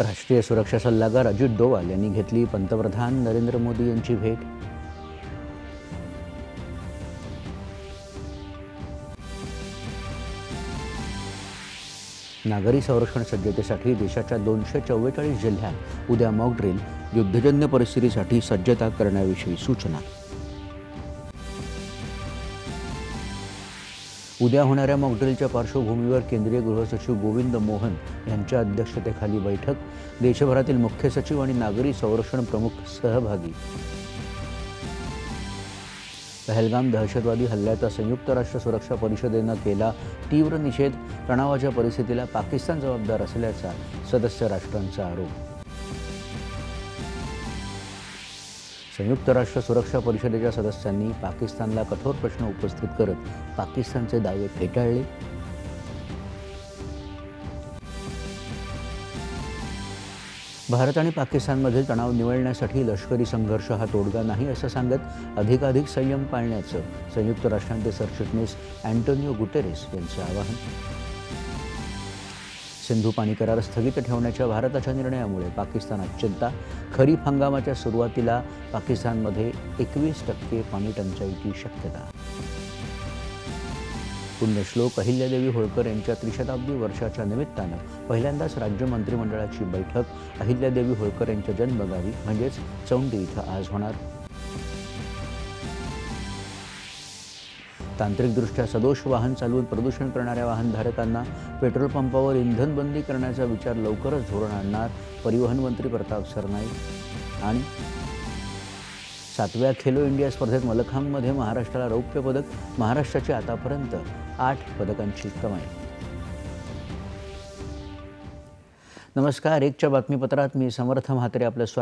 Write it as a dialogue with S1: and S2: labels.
S1: राष्ट्रीय सुरक्षा सल्लागार अजित डोवाल यांनी घेतली पंतप्रधान नरेंद्र मोदी यांची भेट. नागरी संरक्षण सज्जतेसाठी देशाच्या दोनशे चव्वेचाळीस जिल्ह्यात उद्या मॉकड्रिल युद्धजन्य परिस्थितीसाठी सज्जता करण्याविषयी सूचना. उद्या होणाऱ्या मॉकड्रिलच्या पार्श्वभूमीवर केंद्रीय गृहसचिव गोविंद मोहन यांच्या अध्यक्षतेखाली बैठक. देशभरातील मुख्य सचिव आणि नागरी संरक्षण प्रमुख सहभागी. पहलगाम दहशतवादी हल्ल्याचा संयुक्त राष्ट्र सुरक्षा परिषदेनं केला तीव्र निषेध. तणावाच्या परिस्थितीला पाकिस्तान जबाबदार असल्याचा सदस्य राष्ट्रांचा आरोप. संयुक्त राष्ट्र सुरक्षा परिषदेच्या सदस्यांनी पाकिस्तानला कठोर प्रश्न उपस्थित करत पाकिस्तानचे दावे फेटाळले. भारत आणि पाकिस्तानमधील तणाव निवळण्यासाठी लष्करी संघर्ष हा तोडगा नाही असं सांगत अधिकाधिक संयम पाळण्याचं संयुक्त राष्ट्रांचे सरचिटणीस अँटोनिओ गुटेरेस यांचं आवाहन. सिंधू पाणी करार स्थगित ठेवण्याच्या भारताच्या निर्णयामुळे पाकिस्तानात चिंता. खरीप हंगामाच्या सुरुवातीला पाकिस्तानमध्ये एकवीस टक्के पाणी टंचाईची शक्यता. पुण्यश्लोक अहिल्यादेवी होळकर यांच्या त्रिशताब्दी वर्षाच्या निमित्तानं पहिल्यांदाच राज्य मंत्रिमंडळाची बैठक. अहिल्यादेवी होळकर यांच्या जन्मगावी म्हणजेच चौंडी इथं आज होणार. तांत्रिकदृष्ट्या सदोष वाहन चालवून प्रदूषण करणाऱ्या वाहनधारकांना पेट्रोल पंपावर इंधन बंदी करण्याचा विचार लवकरच धोरण आणणार परिवहन मंत्री प्रताप सरनाईक. आणि सातव्या खेलो इंडिया स्पर्धेत मलखांबमध्ये महाराष्ट्राला रौप्य पदक महाराष्ट्राची आतापर्यंत आठ पदकांची कमाई. नमस्कार एकच्या बातमीपत्रात मी समर्थ म्हात्रे आपलं स्वागत